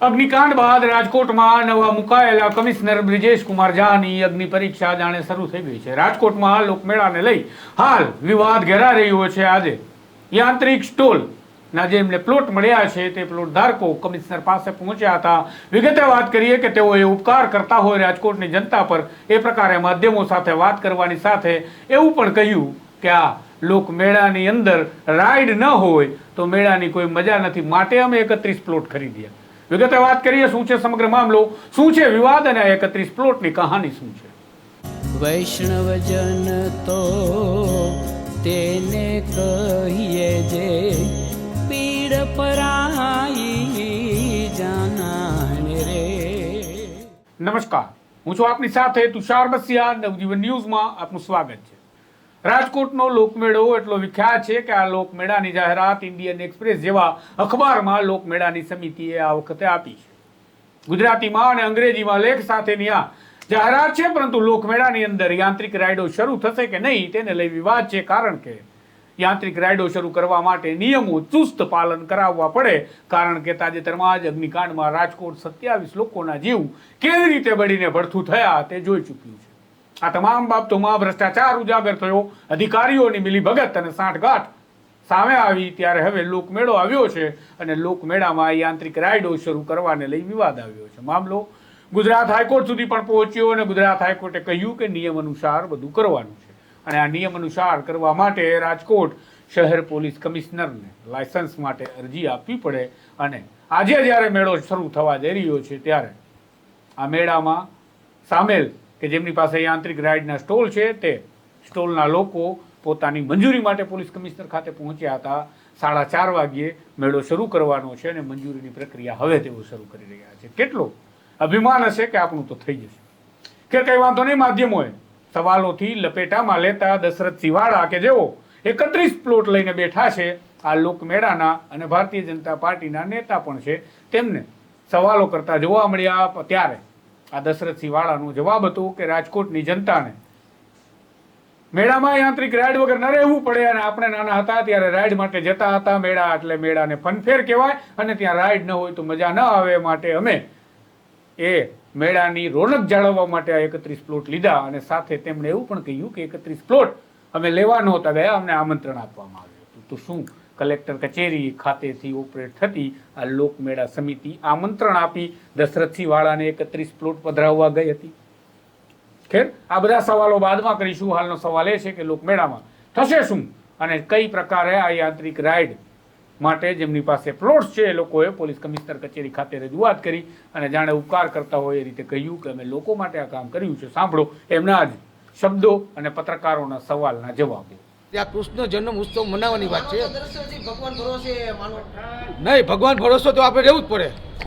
અગ્નિકાંડ બાદ રાજકોટમાં નવા મુકાયેલા કમિશનર બ્રિજેશ કુમાર ઝાની અગ્નિ પરીક્ષા જાણે શરૂ થઈ ગઈ છે. રાજકોટમાં લોકમેળાને લઈ હાલ વિવાદ ઘેરા રહ્યો છે આજે. યાંત્રિક સ્ટોલ ના જે પ્લોટ મળ્યા છે તે પ્લોટ ધારકો કમિશનર પાસે પહોંચ્યા હતા. વિગતે વાત કરીએ કે તેઓએ ઉપકાર કરતા હોય રાજકોટની જનતા પર એ પ્રકારે માધ્યમો સાથે વાત કરવાની સાથે એવું પણ કહ્યું કે આ લોકમેળાની અંદર રાઈડ ન હોય તો મેળાની કોઈ મજા નથી. માટે અમે એકત્રીસ પ્લોટ ખરીદ્યા. વિગતે વાત કરીએ શું છે સમગ્ર મામલો? શું છે વિવાદ અને એકત્રીસ પ્લોટની કહાની શું છે? વૈષ્ણવજન તો તેને કહીએ જે પીડ પરાઈ જાનાને રે. નમસ્કાર. હું છું આપની સાથે તુષાર બસિયા. નવજીવન ન્યૂઝમાં આપનું સ્વાગત છે. રાજકોટનો લોકમેળો એટલો વિખ્યાત છે કે આ લોકમેળાની જાહેરાત ઇન્ડિયન એક્સપ્રેસ જેવા અખબારમાં લોકમેળાની સમિતિએ આ વખતે આપી છે. ગુજરાતીમાં અને અંગ્રેજીમાં લેખ સાથેની આ જાહેરાત છે, પરંતુ લોકમેળાની અંદર યાંત્રિક રાઇડો શરૂ થશે કે નહીં તેને લઈ વિવાદ છે, કારણ કે યાંત્રિક રાઇડો શરૂ કરવા માટે નિયમો ચુસ્ત પાલન કરાવવા પડે, કારણ કે તાજેતરમાં જ અગ્નિકાંડમાં રાજકોટ સત્યાવીસ લોકોના જીવ કેવી રીતે બળીને ભડથું થયા તે જોઈ ચૂક્યું છે. આ તમામ બાબતોમાં ભ્રષ્ટાચાર ઉજાગર થયો. અધિકારીઓની મિલીભગત અને સાંઠગાંઠ સામે આવી. ત્યારે હવે લોકમેળો આવ્યો છે અને લોકમેળામાં યાંત્રિક રાઇડો શરૂ કરવાને લઈ વિવાદ આવ્યો છે. મામલો ગુજરાત હાઈકોર્ટ સુધી પણ પહોંચ્યો અને ગુજરાત હાઈકોર્ટે કહ્યું કે નિયમ અનુસાર બધું કરવાનું છે. અને આ નિયમ અનુસાર કરવા માટે રાજકોટ શહેર પોલીસ કમિશનરને લાયસન્સ માટે અરજી આપવી પડે અને આજે જ્યારે મેળો શરૂ થવા જઈ રહ્યો છે ત્યારે આ મેળામાં સામેલ કે જેમની પાસે યાંત્રિક રાઇડના સ્ટોલ છે, તે સ્ટોલના લોકો પોતાની મંજૂરી માટે પોલીસ કમિશનર ખાતે પહોંચ્યા હતા. સાડા ચાર વાગ્યે મેળો શરૂ કરવાનો છે અને મંજૂરીની પ્રક્રિયા હવે તેઓ શરૂ કરી રહ્યા છે. કેટલો અભિમાન હશે કે આપણું તો થઈ જશે. કે કંઈ વાંધો નહીં માધ્યમોએ સવાલોથી લપેટામાં લેતા દશરથ સિવાળા કે જેઓ એકત્રીસ પ્લોટ લઈને બેઠા છે, આ લોકમેળાના અને ભારતીય જનતા પાર્ટીના નેતા પણ છે, તેમને સવાલો કરતા જોવા મળ્યા ત્યારે આ દશરથ વાળાનો જવાબ હતો કે રાજકોટની જનતાને, મેળામાં યાંત્રિક રાઈડ વગર ન રહેવું પડે અને આપણે નાના હતા ત્યારે રાઈડ માટે જતા હતા મેળા એટલે મેળાને ફનફેર કહેવાય અને ત્યાં રાઈડ ન હોય તો મજા ન આવે માટે અમે એ મેળાની રોનક જાળવવા માટે આ એકત્રીસ પ્લોટ લીધા અને સાથે તેમણે એવું પણ કહ્યું કે એકત્રીસ પ્લોટ અમે લેવા નહોતા ગયા, અમને આમંત્રણ આપવામાં આવ્યું હતું. તો શું કલેક્ટર કચેરી ખાતેથી ઓપરેટ થતી આ લોકમેળા સમિતિ આમંત્રણ આપી દશરથસિંહવાળાને એકત્રીસ પ્લોટ પધરાવવા ગઈ હતી. ખેર, આ બધા સવાલો બાદમાં કરીશું. હાલનો સવાલ એ છે કે લોકમેળામાં થશે શું અને કઈ પ્રકારે આ યાંત્રિક રાઈડ માટે જેમની પાસે પ્લોટ્સ છે એ લોકોએ પોલીસ કમિશનર કચેરી ખાતે રજૂઆત કરી અને જાણે ઉપકાર કરતા હોય એ રીતે કહ્યું કે અમે લોકો માટે આ કામ કર્યું છે. સાંભળો એમના જ શબ્દો અને પત્રકારોના સવાલના જવાબો. ત્યાં કૃષ્ણ જન્મ ઉત્સવ મનાવવાની વાત છે. નહીં ભગવાન ભરોસો તો આપણે રહેવું જ પડે.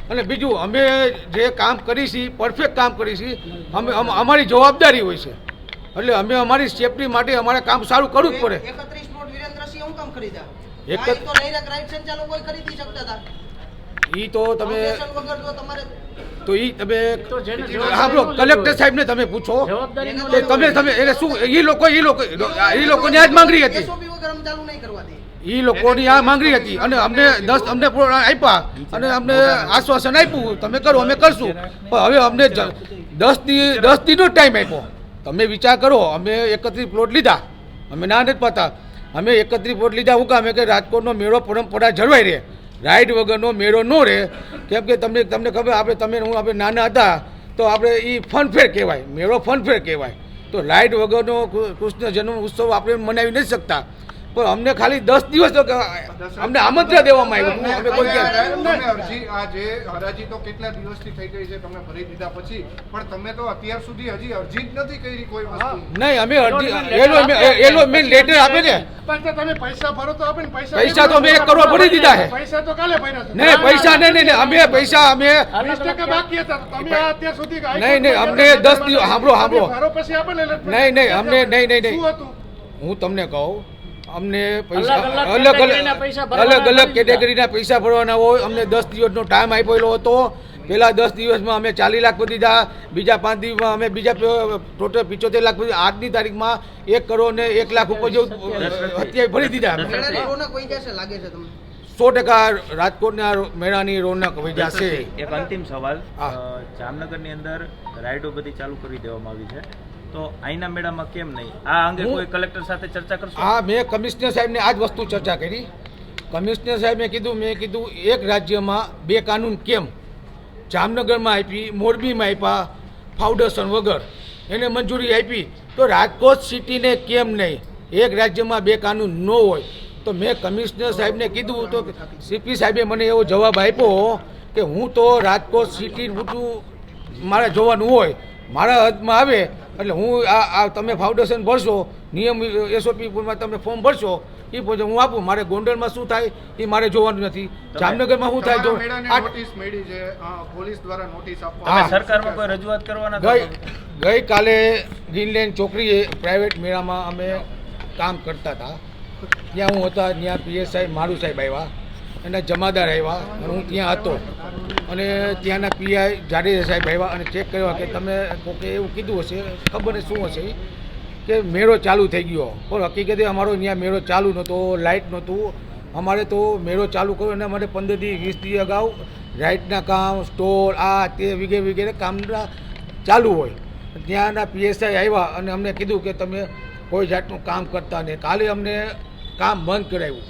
અને બીજું અમે જે કામ કરી છીએ પરફેક્ટ કામ કરી છીએ અમે અમ- અમારી જવાબદારી હોય છે. એટલે અમે અમારી સેફટી માટે અમારે કામ સારું કરવું જ પડે. એક એ તો તમે તો એ તમે સાંભળો કલેક્ટર સાહેબને તમે પૂછો. કે તમે તમે એટલે શું એ લોકો એ લોકો એ લોકોની આ જ માંગણી હતી. SOP વગર અમે ચાલુ નહીં કરવા દે. એ લોકોની આ માંગણી હતી. અને અમને દસ અમને આપ્યા. અને અમને આશ્વાસન આપ્યું. તમે કરો અમે કરશું. પણ હવે અમને દસ દી દસ દીનો ટાઈમ આપ્યો. તમે વિચાર કરો અમે એકત્રીસ પ્લોટ લીધા. અમે ના નથી પાતા અમે એકત્રીસ પ્લોટ લીધા. હું અમે કે રાજકોટનો મેળો પરંપરા જળવાઈ રહે. રાઈડ વગરનો મેળો ન રહે કેમ કે તમને તમને ખબર આપણે તમે હું આપણે નાના હતા તો આપણે એ ફનફેર કહેવાય મેળો ફનફેર કહેવાય તો રાઈડ વગરનો કૃષ્ણ જન્મ ઉત્સવ આપણે મનાવી નથી શકતા પણ અમને ખાલી દસ દિવસ અમને આમંત્રણ દેવામાં આવ્યું. અમે કોઈ અરજી આ જે હરાજી તો કેટલા દિવસથી થઈ ગઈ છે તમે ભરી દીધા પછી પણ તમે તો અત્યાર સુધી હજી અરજી જ નથી કરી કોઈ વસ્તુ નહીં અમે અરજી એલો એલો મેં લેટર આપે ને પણ તમે પૈસા ભરો તો આપે પૈસા પૈસા તો અમે એક કરોડ ભરી દીધા છે પૈસા તો કાલે ભર્યા નહીં પૈસા નહીં નહીં અમે પૈસા અમે બાકી હતા. તમે અત્યાર સુધી નહીં, નહીં, અમને દસ દિવસ- સાંભળો, સાંભળો. ભરો પછી આપે નહીં, નહીં, અમને નહીં, નહીં, નહીં. હું તમને કહું અમને પૈસા અલગ અલગ અલગ અલગ કેટેગરીના પૈસા ભરવાના હોય અમને દસ દિવસનો ટાઈમ આપેલો હતો. પહેલા દસ દિવસમાં અમે ચાલીસ લાખ ભરી દીધા બીજા પાંચ દિવસમાં અમે બીજા ટોટલ પિચોતેર લાખ ભરી આજની તારીખમાં એક કરોડ ને એક લાખ ઉપર જેવું અત્યારે ભરી દીધા. મેળાની રોનક વહી જશે લાગે છે સો ટકા રાજકોટના મેળાની રોનક વૈજા જશે. એક અંતિમ સવાલ. જામનગરની અંદર રાઇડો બધી ચાલુ કરી દેવામાં આવી છે. તો અહીંના મેળામાં કેમ નહીં? આ અંગે હું- કોઈ કલેક્ટર સાથે ચર્ચા કરશો? હા મેં કમિશનર સાહેબને આ જ વસ્તુ ચર્ચા કરી. કમિશનર સાહેબે કીધું મેં કીધું એક રાજ્યમાં બે કાનૂન કેમ? જામનગરમાં આપી, મોરબીમાં આપ્યા, ફાઉન્ડેશન વગર. એને મંજૂરી આપી. તો રાજકોટ સિટીને કેમ નહીં? એક રાજ્યમાં બે કાનૂન ન હોય. તો મેં કમિશનર સાહેબને કીધું તો સીપી સાહેબે મને એવો જવાબ આપ્યો કે હું તો રાજકોટ સિટી બધું મારે જોવાનું હોય. મારા હદમાં આવે. એટલે હું આ તમે ફાઉન્ડેશન ભરશો, નિયમ એસઓપીમાં તમે ફોર્મ ભરશો એ ભોજન હું આપું મારે ગોંડલમાં શું થાય એ મારે જોવાનું નથી. જામનગરમાં શું થાય જો નોટિસ મળી છે પોલીસ દ્વારા નોટિસ હા. સરકારમાં કોઈ રજૂઆત કરવાના ગઈ છો? ગઈકાલે ગ્રીનલેન્ડ ચોકડીએ પ્રાઇવેટ મેળામાં અમે કામ કરતા હતા. ત્યાં હું હતા ત્યાં પીએસઆઈ મારું સાહેબ આવ્યા એના જમાદાર આવ્યા અને હું ત્યાં હતો. અને ત્યાંના પીઆઈ જાડેજા સાહેબ આવ્યા અને ચેક કર્યા કે તમે કોકે એવું કીધું હશે ખબર શું હશે. કે મેળો ચાલુ થઈ ગયો. પણ હકીકતે અમારો અહીંયા મેળો ચાલુ નહોતો, લાઇટ નહોતું. અમારે તો મેળો ચાલુ કર્યો અને અમારે પંદરથી વીસ દી અગાઉ લાઇટના કામ સ્ટોર આ તે વગેરે વગેરે કામના ચાલુ હોય. ત્યાંના પીએસઆઈ આવ્યા અને અમને કીધું કે તમે કોઈ જાતનું કામ કરતા નહીં. કાલે અમને કામ બંધ કરાવ્યું.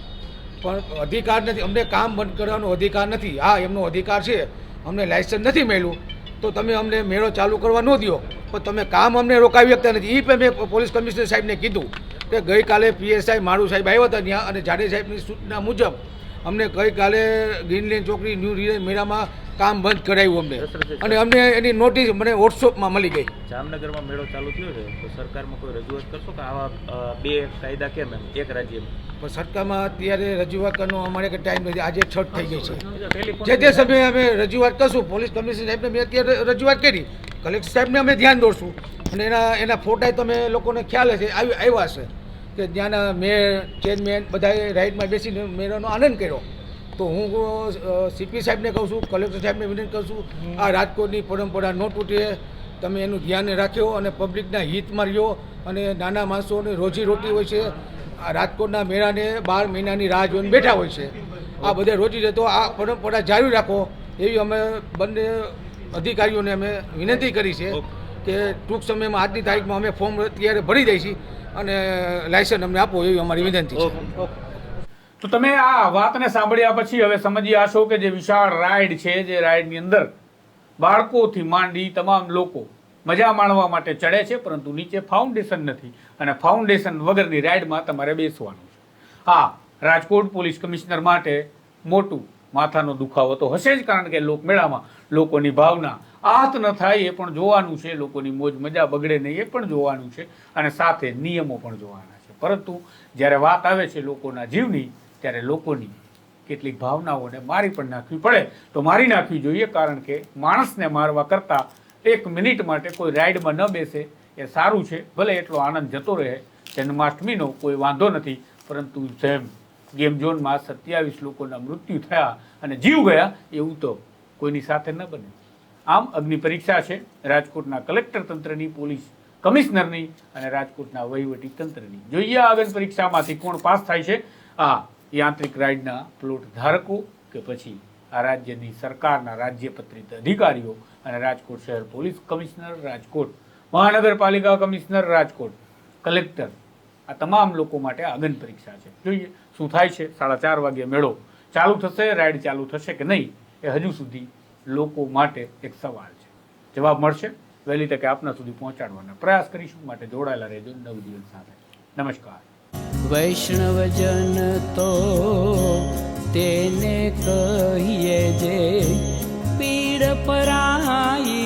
પણ અધિકાર નથી. અમને કામ બંધ કરવાનો અધિકાર નથી. હા, એમનો અધિકાર છે. અમને લાયસન્સ નથી મળ્યું. તો તમે અમને મેળો ચાલુ કરવા ન દો પણ તમે કામ અમને રોકાવી શકતા નથી. એ પણ મેં પોલીસ કમિશનર સાહેબને કીધું કે ગઈકાલે પીએસઆઈ મારું સાહેબ આવ્યા હતા ત્યાં અને જાડે સાહેબની સૂચના મુજબ અમને ગઈકાલે ગ્રીનલેન્ડ ચોકડી ન્યૂ રિલે મેળામાં કામ બંધ કરાવ્યું અમને. અને અમને એની નોટિસ મને વોટ્સઅપમાં મળી ગઈ. જામનગરમાં મેળો ચાલુ થયો છે તો સરકારમાં કોઈ રજૂઆત કરશો કે આવા બે કાયદા કેમ એમ એક રાજ્યમાં? પણ સરકારમાં અત્યારે રજૂઆત કરવાનો અમારે કે ટાઈમ નથી. આજે છઠ થઈ ગઈ છે. જે જે તે સમયે અમે રજૂઆત કરશું પોલીસ કમિશનર સાહેબને મેં અત્યારે રજૂઆત કરી. કલેક્ટર સાહેબને અમે ધ્યાન દોરશું. અને એના એના ફોટા તમે લોકોને ખ્યાલ હશે આવ્યા છે કે ત્યાંના મેયર ચેરમેન બધાએ રાઇડમાં બેસીને મેળાનો આનંદ કર્યો. તો હું સીપી સાહેબને કહું છું કલેક્ટર સાહેબને વિનંતી કરું છું આ રાજકોટની પરંપરા ન તૂટે. તમે એનું ધ્યાન રાખ્યો અને પબ્લિકના હિતમાં રહ્યો અને નાના માણસોને રોજી રોટી હોય છે. આ રાજકોટના મેળાને બાર મહિનાની રાહ જોઈને બેઠા હોય છે. આ બધે રોજી રહેતો આ પરંપરા જાળવી રાખો એવી અમે બંને અધિકારીઓને અમે વિનંતી કરી છે. કે ટૂંક સમયમાં આજની તારીખમાં અમે ફોર્મ અત્યારે ભરી દઈશું અને લાયસન્સ અમને આપો એવી અમારી વિનંતી છે. તો તમે આ વાતને સાંભળ્યા પછી હવે સમજી આશો કે જે વિશાળ રાઈડ છે, જે રાઈડની અંદર બાળકોથી માંડી તમામ લોકો મજા માણવા માટે ચડે છે, પરંતુ નીચે ફાઉન્ડેશન નથી અને ફાઉન્ડેશન વગરની રાઈડમાં તમારે બેસવાનું છે. હા, રાજકોટ પોલીસ કમિશનર માટે મોટું માથાનો દુખાવો તો હશે જ, કારણ કે લોકમેળામાં લોકોની ભાવના આહત ન થાય એ પણ જોવાનું છે, લોકોની મોજ મજા બગડે નહીં, એ પણ જોવાનું છે અને સાથે નિયમો પણ જોવાના છે. પરંતુ જ્યારે વાત આવે છે લોકોના જીવની, ત્યારે લોકોની કેટલીક ભાવનાઓને મારી પણ નાખવી પડે. તો મારી નાખવી જોઈએ કારણ કે માણસને મારવા કરતાં એક મિનિટ માટે કોઈ રાઈડમાં ન બેસે એ સારું છે. ભલે એટલો આનંદ જતો રહે, જન્માષ્ટમીનો કોઈ વાંધો નથી, પરંતુ જેમ ગેમ ઝોનમાં સત્યાવીસ લોકોના મૃત્યુ થયા અને જીવ ગયા, એવું તો કોઈની સાથે ન બને. આમ અગ્નિ પરીક્ષા છે, રાજકોટના કલેક્ટર તંત્રની, પોલીસ કમિશનરની અને રાજકોટના વહીવટી તંત્રની. જોઈએ આગન પરીક્ષામાંથી કોણ પાસ થાય છે? આ યાંત્રિક રાઇડના પ્લોટ ધારકો કે પછી આ રાજ્યની સરકારના રાજ્યપત્રિત અધિકારીઓ અને રાજકોટ શહેર પોલીસ કમિશનર, રાજકોટ મહાનગરપાલિકા કમિશનર, રાજકોટ કલેક્ટર. આ તમામ લોકો માટે આગન પરીક્ષા છે. જોઈએ શું થાય છે? સાડા ચાર વાગે મેળો ચાલુ થશે, રાઈડ ચાલુ થશે કે નહીં? એ હજુ સુધી લોકો માટે એક સવાલ છે. જવાબ મળશે વહેલી તકે આપના સુધી પહોંચાડવાના પ્રયાસ કરીશું. માટે જોડાયેલા રહેજો નવજીવન સાથે. નમસ્કાર. વૈષ્ણવજન તો તેને કહીએ જે પીડ પરાઈ